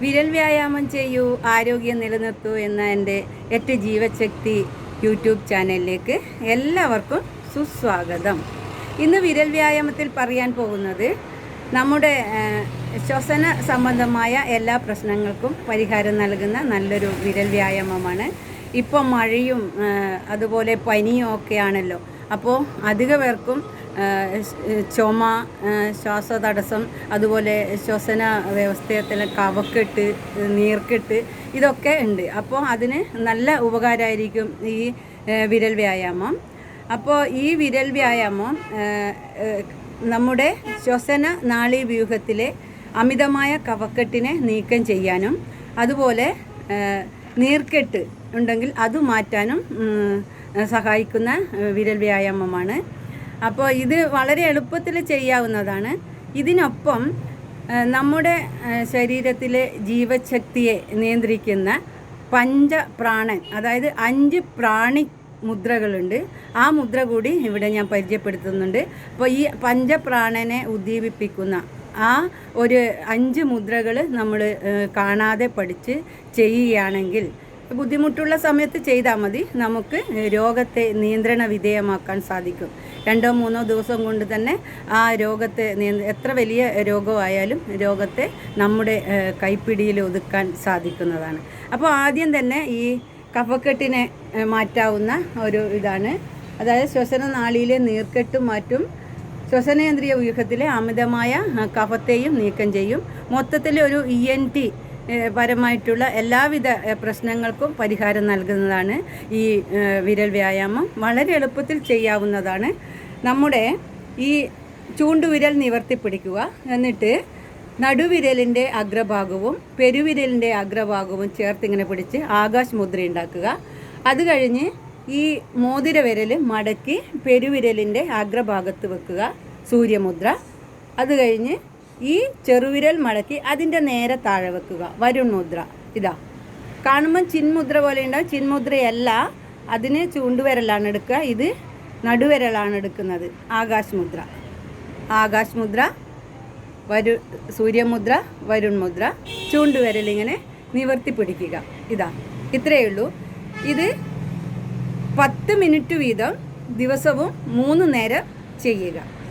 വിരൽ വ്യായാമം ചെയ്യൂ ആരോഗ്യം നിലനിർത്തൂ എന്ന എന്റെ എട്ട് ജീവശക്തി യൂട്യൂബ് ചാനലിലേക്ക് എല്ലാവർക്കും സുസ്വാഗതം. ഇന്ന് വിരൽ വ്യായാമത്തിൽ പറയാൻ പോകുന്നത് നമ്മുടെ ശ്വസന സംബന്ധമായ എല്ലാ പ്രശ്നങ്ങൾക്കും പരിഹാരം നൽകുന്ന നല്ലൊരു വിരൽ വ്യായാമമാണ്. ഇപ്പോൾ മഴയും അതുപോലെ പനിയും ഒക്കെയാണല്ലോ അപ്പോൾ അധിക പേർക്കും ചുമ ശ്വാസതടസ്സം അതുപോലെ ശ്വസന വ്യവസ്ഥയത്തിൽ കവക്കെട്ട് നീർക്കെട്ട് ഇതൊക്കെ ഉണ്ട്. അപ്പോൾ അതിന് നല്ല ഉപകാരമായിരിക്കും ഈ വിരൽ വ്യായാമം. അപ്പോൾ ഈ വിരൽ വ്യായാമം നമ്മുടെ ശ്വസന നാളീവ്യൂഹത്തിലെ അമിതമായ കവക്കെട്ടിനെ നീക്കം ചെയ്യാനും അതുപോലെ നീർക്കെട്ട് ഉണ്ടെങ്കിൽ അത് മാറ്റാനും സഹായിക്കുന്ന വിരൽ വ്യായാമമാണ്. അപ്പോൾ ഇത് വളരെ എളുപ്പത്തിൽ ചെയ്യാവുന്നതാണ്. ഇതിനൊപ്പം നമ്മുടെ ശരീരത്തിലെ ജീവശക്തിയെ നിയന്ത്രിക്കുന്ന പഞ്ചപ്രാണൻ അതായത് അഞ്ച് പ്രാണി മുദ്രകളുണ്ട്. ആ മുദ്ര കൂടി ഇവിടെ ഞാൻ പരിചയപ്പെടുത്തുന്നുണ്ട്. അപ്പോൾ ഈ പഞ്ചപ്രാണനെ ഉദ്ദീപിപ്പിക്കുന്ന ആ ഒരു അഞ്ച് മുദ്രകൾ നമ്മൾ കാണാതെ പഠിച്ച് ചെയ്യുകയാണെങ്കിൽ ബുദ്ധിമുട്ടുള്ള സമയത്ത് ചെയ്താൽ മതി. നമുക്ക് രോഗത്തെ നിയന്ത്രണ വിധേയമാക്കാൻ സാധിക്കും. രണ്ടോ മൂന്നോ ദിവസം കൊണ്ട് തന്നെ ആ രോഗത്തെ എത്ര വലിയ രോഗമായാലും രോഗത്തെ നമ്മുടെ കൈപ്പിടിയിൽ ഒതുക്കാൻ സാധിക്കുന്നതാണ്. അപ്പോൾ ആദ്യം തന്നെ ഈ കഫക്കെട്ടിനെ മാറ്റാവുന്ന ഒരു ഇതാണ്. അതായത് ശ്വസന നാളിയിലെ നീർക്കെട്ടും മാറ്റും ശ്വസനേന്ദ്രിയ വ്യൂഹത്തിലെ അമിതമായ കഫത്തെയും നീക്കം ചെയ്യും. മൊത്തത്തിൽ ഒരു ഇ എൻ ടി പരമായിട്ടുള്ള എല്ലാവിധ പ്രശ്നങ്ങൾക്കും പരിഹാരം നൽകുന്നതാണ് ഈ വിരൽ വ്യായാമം. വളരെ എളുപ്പത്തിൽ ചെയ്യാവുന്നതാണ്. നമ്മുടെ ഈ ചൂണ്ടുവിരൽ നിവർത്തി പിടിക്കുക എന്നിട്ട് നടുവിരലിന്റെ അഗ്രഭാഗവും പെരുവിരലിന്റെ അഗ്രഭാഗവും ചേർത്തിങ്ങനെ പിടിച്ച് ആകാശ് മുദ്ര ഉണ്ടാക്കുക. അത് കഴിഞ്ഞ് ഈ മോതിര വിരൽ മടക്കി പെരുവിരലിന്റെ അഗ്രഭാഗത്ത് വെക്കുക സൂര്യമുദ്ര. അത് കഴിഞ്ഞ് ഈ ചെറുവിരൽ മടക്കി അതിന്റെ നേരെ താഴെ വെക്കുക. വരുൺ മുദ്ര ഇതാ. കാണുമ്പോൾ ചിൻമുദ്ര പോലെ ഉണ്ടാവും. ചിൻമുദ്രയല്ല അതിന് ചൂണ്ടുവിരലാണ് എടുക്കുക. ഇത് നടുവിരലാണ് എടുക്കുന്നത്. ആകാശ് മുദ്ര ആകാശ് മുദ്ര വരു സൂര്യമുദ്ര വരുൺ മുദ്ര ചൂണ്ടുവിരലിങ്ങനെ നിവർത്തി പിടിക്കുക. ഇതാ. ഇത്രയേ ഉള്ളൂ. ഇത് പത്ത് മിനിറ്റ് വീതം ദിവസവും മൂന്ന് നേരം ചെയ്യുക.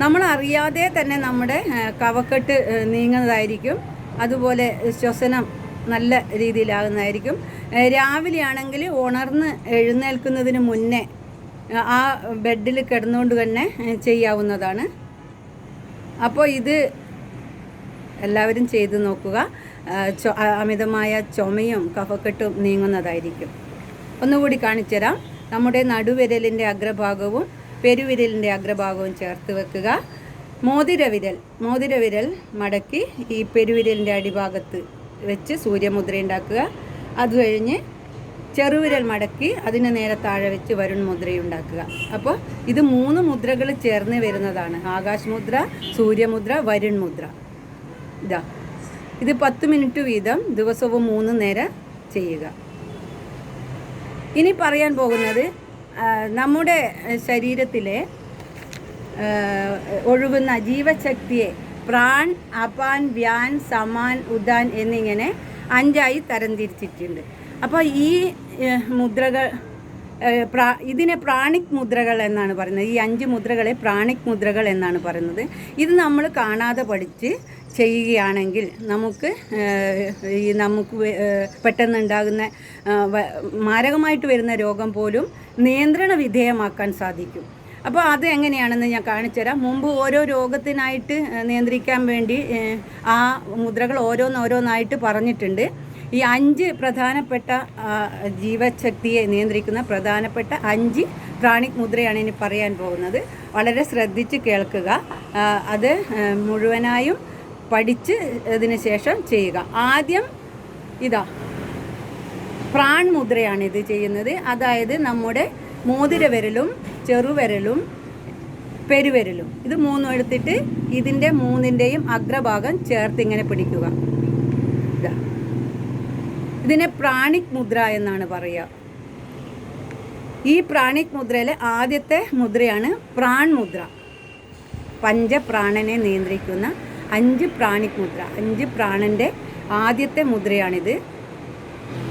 നമ്മൾ അറിയാതെ തന്നെ നമ്മുടെ കവക്കെട്ട് നീങ്ങുന്നതായിരിക്കും. അതുപോലെ ശ്വസനം നല്ല രീതിയിലാകുന്നതായിരിക്കും. രാവിലെ രാവിലെയാണെങ്കിൽ ഉണർന്ന് എഴുന്നേൽക്കുന്നതിന് മുന്നേ ആ, ബെഡിൽ കിടന്നുകൊണ്ട് തന്നെ ചെയ്യാവുന്നതാണ്. അപ്പോൾ ഇത് എല്ലാവരും ചെയ്ത് നോക്കുക. അമിതമായ ചുമയും കഫക്കെട്ടും നീങ്ങുന്നതായിരിക്കും. ഒന്നുകൂടി കാണിച്ചു തരാം നമ്മുടെ നടുവിരലിന്റെ അഗ്രഭാഗവും പെരുവിരലിന്റെ അഗ്രഭാഗവും ചേർത്ത് വെക്കുക. മോതിരവിരൽ മോതിരവിരൽ മടക്കി ഈ പെരുവിരലിന്റെ അടിഭാഗത്ത് വെച്ച് സൂര്യമുദ്ര ഉണ്ടാക്കുക. അത് കഴിഞ്ഞ് ചെറുവിരൽ മടക്കി അതിന് നേരെ താഴെ വെച്ച് വരുൺ മുദ്രയുണ്ടാക്കുക അപ്പോൾ ഇത് മൂന്ന് മുദ്രകൾ ചേർന്ന് വരുന്നതാണ്. ആകാശ് മുദ്ര സൂര്യമുദ്ര വരുൺ മുദ്ര. ഇതാ. ഇത് പത്ത് മിനിറ്റ് വീതം ദിവസവും മൂന്ന് നേരം ചെയ്യുക. ഇനി പറയാൻ പോകുന്നത് നമ്മുടെ ശരീരത്തിലെ ഒഴുകുന്ന ജീവശക്തിയെ പ്രാൺ അപാൻ വ്യാൻ സമാൻ ഉദാൻ എന്നിങ്ങനെ അഞ്ചായി തരംതിരിച്ചിട്ടുണ്ട്. അപ്പോൾ ഈ മുദ്രകൾ പ്രാ ഇതിനെ പ്രാണിക് മുദ്രകൾ എന്നാണ് പറയുന്നത്. ഈ അഞ്ച് മുദ്രകളെ പ്രാണിക് മുദ്രകൾ എന്നാണ് പറയുന്നത്. ഇത് നമ്മൾ കാണാതെ പഠിച്ച് ചെയ്യുകയാണെങ്കിൽ നമുക്ക് ഈ നമുക്ക് പെട്ടെന്നുണ്ടാകുന്ന മാരകമായിട്ട് വരുന്ന രോഗം പോലും നിയന്ത്രണ വിധേയമാക്കാൻ സാധിക്കും. അപ്പോൾ അത് എങ്ങനെയാണെന്ന് ഞാൻ കാണിച്ചു തരാം. മുമ്പ് ഓരോ രോഗത്തിനായിട്ട് നിയന്ത്രിക്കാൻ വേണ്ടി ആ മുദ്രകൾ ഓരോന്നോരോന്നായിട്ട് പറഞ്ഞിട്ടുണ്ട്. ഈ അഞ്ച് പ്രധാനപ്പെട്ട ജീവശക്തിയെ നിയന്ത്രിക്കുന്ന പ്രധാനപ്പെട്ട അഞ്ച് പ്രാണിക് മുദ്രയാണ് ഇനി പറയാൻ പോകുന്നത്. വളരെ ശ്രദ്ധിച്ച് കേൾക്കുക. അത് മുഴുവനായും പഠിച്ച് ഇതിന് ശേഷം ചെയ്യുക. ആദ്യം ഇതാ പ്രാൺ മുദ്രയാണ് ഇത് ചെയ്യുന്നത്. അതായത് നമ്മുടെ മോതിരവിരലും ചെറുവിരലും പെരുവിരലും. ഇത് മൂന്നും എടുത്തിട്ട് ഇതിന്റെ മൂന്നിന്റെയും അഗ്രഭാഗം ചേർത്ത് ഇങ്ങനെ പിടിക്കുക. ഇതാ. ഇതിനെ പ്രാണിക് മുദ്ര എന്നാണ് പറയുക. ഈ പ്രാണിക് മുദ്രയിലെ ആദ്യത്തെ മുദ്രയാണ് പ്രാൺ മുദ്ര പഞ്ചപ്രാണനെ നിയന്ത്രിക്കുന്ന അഞ്ച് പ്രാണിക് മുദ്ര അഞ്ച് പ്രാണന്റെ ആദ്യത്തെ മുദ്രയാണിത്.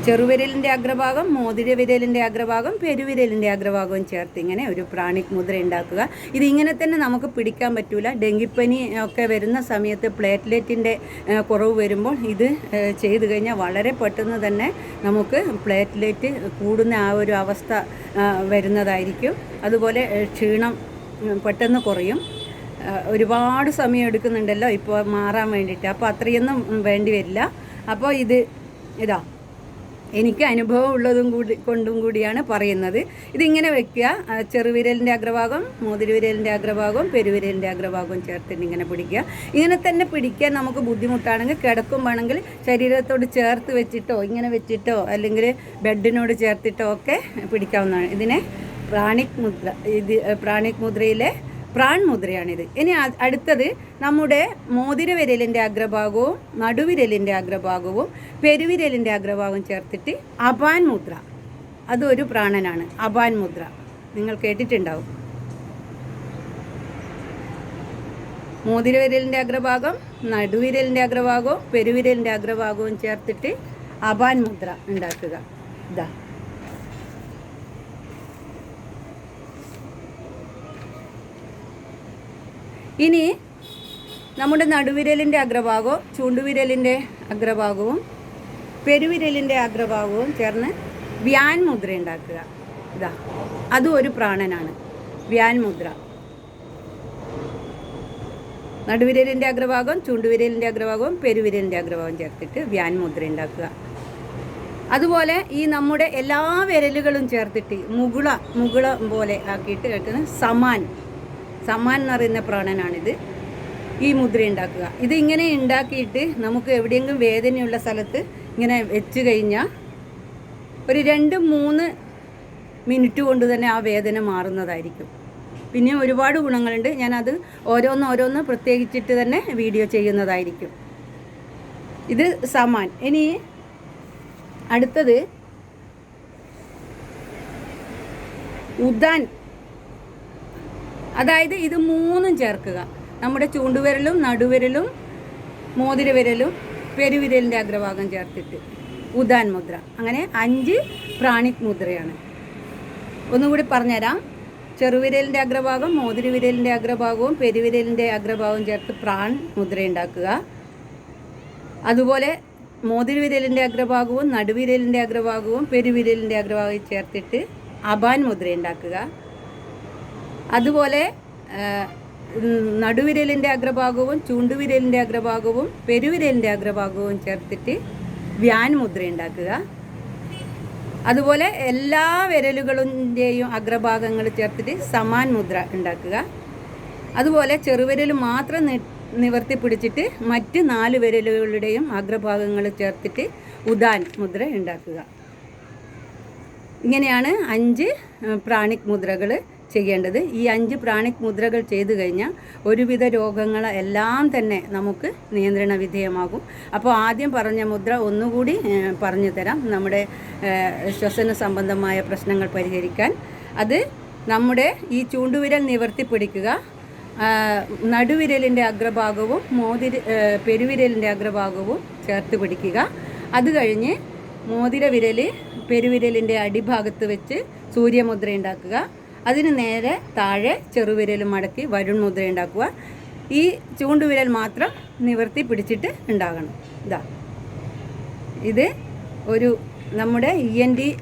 ചെറുവിരലിന്റെ അഗ്രഭാഗം മോതിര വിരലിന്റെ അഗ്രഭാഗം പെരുവിരലിന്റെ അഗ്രഭാഗവും ചേർത്ത് ഇങ്ങനെ ഒരു പ്രാണിക് മുദ്ര ഉണ്ടാക്കുക. ഇതിങ്ങനെ തന്നെ നമുക്ക് പിടിക്കാൻ പറ്റൂല. ഡെങ്കിപ്പനി ഒക്കെ വരുന്ന സമയത്ത് പ്ലേറ്റ്ലെറ്റിന്റെ കുറവ് വരുമ്പോൾ ഇത് ചെയ്തു കഴിഞ്ഞാൽ വളരെ പെട്ടെന്ന് തന്നെ നമുക്ക് പ്ലേറ്റ്ലെറ്റ് കൂടുന്ന ആ ഒരു അവസ്ഥ വരുന്നതായിരിക്കും. അതുപോലെ ക്ഷീണം പെട്ടെന്ന് കുറയും. ഒരുപാട് സമയം എടുക്കുന്നുണ്ടല്ലോ ഇപ്പോൾ മാറാൻ വേണ്ടിയിട്ട്. അപ്പോൾ അത്രയൊന്നും വേണ്ടി വരില്ല. അപ്പോൾ ഇത് ഇതാ എനിക്ക് അനുഭവം ഉള്ളതും കൂടി കൊണ്ടും കൂടിയാണ് പറയുന്നത്. ഇതിങ്ങനെ വെക്കുക. ചെറുവിരലിന്റെ അഗ്രഭാഗം മോതിരുവിരലിന്റെ അഗ്രഭാഗവും പെരുവിരലിന്റെ അഗ്രഭാഗവും ചേർത്തിട്ട് ഇങ്ങനെ പിടിക്കുക. ഇങ്ങനെ തന്നെ പിടിക്കാൻ നമുക്ക് ബുദ്ധിമുട്ടാണെങ്കിൽ കിടക്കുമ്പോണെങ്കിൽ ശരീരത്തോട് ചേർത്ത് വെച്ചിട്ടോ ഇങ്ങനെ വെച്ചിട്ടോ അല്ലെങ്കിൽ ബെഡിനോട് ചേർത്തിട്ടോ ഒക്കെ പിടിക്കാവുന്നതാണ്. ഇതിനെ പ്രാണിക് മുദ്ര ഇത് പ്രാണിക് മുദ്രയിലെ പ്രാൺ മുദ്രയാണിത് ഇനി അടുത്തത് നമ്മുടെ മോതിരവിരലിന്റെ അഗ്രഭാഗവും നടുവിരലിന്റെ അഗ്രഭാഗവും പെരുവിരലിന്റെ അഗ്രഭാഗവും ചേർത്തിട്ട് അപാൻ മുദ്ര അതൊരു പ്രാണനാണ്. അപാൻ മുദ്ര നിങ്ങൾ കേട്ടിട്ടുണ്ടാവും. മോതിരവിരലിന്റെ അഗ്രഭാഗം നടുവിരലിന്റെ അഗ്രഭാഗവും പെരുവിരലിന്റെ അഗ്രഭാഗവും ചേർത്തിട്ട് അപാൻ മുദ്ര ഉണ്ടാക്കുക. ഇതാ. ഇനി നമ്മുടെ നടുവിരലിന്റെ അഗ്രഭാഗവും ചൂണ്ടുവിരലിന്റെ അഗ്രഭാഗവും പെരുവിരലിന്റെ അഗ്രഭാഗവും ചേർന്ന് വ്യാൻ മുദ്ര ഉണ്ടാക്കുക. ഇതാ അതും ഒരു പ്രാണനാണ്. വ്യാൻ മുദ്ര. നടുവിരലിന്റെ അഗ്രഭാഗം ചൂണ്ടുവിരലിന്റെ അഗ്രഭാഗവും പെരുവിരലിന്റെ അഗ്രഭാഗം ചേർത്തിട്ട് വ്യാൻ മുദ്ര ഉണ്ടാക്കുക. അതുപോലെ ഈ നമ്മുടെ എല്ലാ വിരലുകളും ചേർത്തിട്ട് മുകുള മുകുള പോലെ ആക്കിയിട്ട് കേൾക്കുന്ന സമാൻ. സമാൻ എന്ന് പറയുന്ന പ്രാണനാണിത്. ഈ മുദ്ര ഉണ്ടാക്കുക. ഇത് ഇങ്ങനെ ഉണ്ടാക്കിയിട്ട് നമുക്ക് എവിടെയെങ്കിലും വേദനയുള്ള സ്ഥലത്ത് ഇങ്ങനെ വെച്ച് കഴിഞ്ഞാൽ ഒരു രണ്ട് മൂന്ന് മിനിറ്റ് കൊണ്ട് തന്നെ ആ വേദന മാറുന്നതായിരിക്കും. പിന്നെ ഒരുപാട് ഗുണങ്ങളുണ്ട്. ഞാനത് ഓരോന്ന് ഓരോന്ന് പ്രത്യേകിച്ചിട്ട് തന്നെ വീഡിയോ ചെയ്യുന്നതായിരിക്കും. ഇത് സമാൻ ഇനി അടുത്തത് ഉദാൻ. അതായത് ഇത് മൂന്നും ചേർക്കുക. നമ്മുടെ ചൂണ്ടുവിരലും നടുവിരലും മോതിരവിരലും പെരുവിരലിന്റെ അഗ്രഭാഗം ചേർത്തിട്ട്. ഉദാൻ മുദ്ര. അങ്ങനെ അഞ്ച് പ്രാണിക് മുദ്രയാണ്. ഒന്നുകൂടി പറഞ്ഞുതരാം. ചെറുവിരലിന്റെ അഗ്രഭാഗം മോതിരവിരലിന്റെ അഗ്രഭാഗവും പെരുവിരലിന്റെ അഗ്രഭാഗവും ചേർത്ത് പ്രാൺ മുദ്ര ഉണ്ടാക്കുക. അതുപോലെ മോതിരവിരലിന്റെ അഗ്രഭാഗവും നടുവിരലിന്റെ അഗ്രഭാഗവും പെരുവിരലിന്റെ അഗ്രഭാഗവും ചേർത്തിട്ട് അബാൻ മുദ്ര ഉണ്ടാക്കുക. അതുപോലെ നടുവിരലിന്റെ അഗ്രഭാഗവും ചൂണ്ടുവിരലിന്റെ അഗ്രഭാഗവും പെരുവിരലിന്റെ അഗ്രഭാഗവും ചേർത്തിട്ട് വ്യാൻ മുദ്ര ഉണ്ടാക്കുക. അതുപോലെ എല്ലാ വിരലുകളുടെയും അഗ്രഭാഗങ്ങൾ ചേർത്തിട്ട് സമാൻ മുദ്ര ഉണ്ടാക്കുക. അതുപോലെ ചെറുവിരൽ മാത്രം നിവർത്തി പിടിച്ചിട്ട് മറ്റ് നാല് വിരലുകളുടെയും അഗ്രഭാഗങ്ങൾ ചേർത്തിട്ട് ഉദാൻ മുദ്ര ഉണ്ടാക്കുക. ഇങ്ങനെയാണ് അഞ്ച് പ്രാണിക് മുദ്രകൾ ചെയ്യേണ്ടത്. ഈ അഞ്ച് പ്രാണിക് മുദ്രകൾ ചെയ്തു കഴിഞ്ഞാൽ ഒരുവിധ രോഗങ്ങൾ എല്ലാം തന്നെ നമുക്ക് നിയന്ത്രണ വിധേയമാകും. അപ്പോൾ ആദ്യം പറഞ്ഞ മുദ്ര ഒന്നുകൂടി പറഞ്ഞു തരാം. നമ്മുടെ ശ്വസന സംബന്ധമായ പ്രശ്നങ്ങൾ പരിഹരിക്കാൻ. അത് നമ്മുടെ ഈ ചൂണ്ടുവിരൽ നിവർത്തി പിടിക്കുക നടുവിരലിന്റെ അഗ്രഭാഗവും മോതിര പെരുവിരലിന്റെ അഗ്രഭാഗവും ചേർത്ത് പിടിക്കുക. അത് കഴിഞ്ഞ് മോതിര വിരൽ പെരുവിരലിന്റെ അടിഭാഗത്ത് വെച്ച് സൂര്യമുദ്ര ഉണ്ടാക്കുക. അതിന് നേരെ താഴെ ചെറുവിരൽ മടക്കി വരുൺ മുദ്ര ഉണ്ടാക്കുക. ഈ ചൂണ്ടുവിരൽ മാത്രം നിവർത്തി പിടിച്ചിട്ട് ഉണ്ടാകണം. ഇതാ. ഇത് ഒരു നമ്മുടെ ഇ എൻ ഡി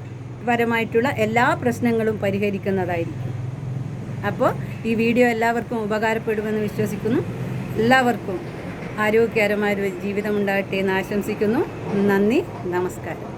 പരമായിട്ടുള്ള എല്ലാ പ്രശ്നങ്ങളും പരിഹരിക്കുന്നതായിരിക്കും. അപ്പോൾ ഈ വീഡിയോ എല്ലാവർക്കും ഉപകാരപ്പെടുമെന്ന് വിശ്വസിക്കുന്നു. എല്ലാവർക്കും ആരോഗ്യകരമായ ഒരു ജീവിതം ഉണ്ടാകട്ടെ എന്ന് ആശംസിക്കുന്നു. നന്ദി. നമസ്കാരം.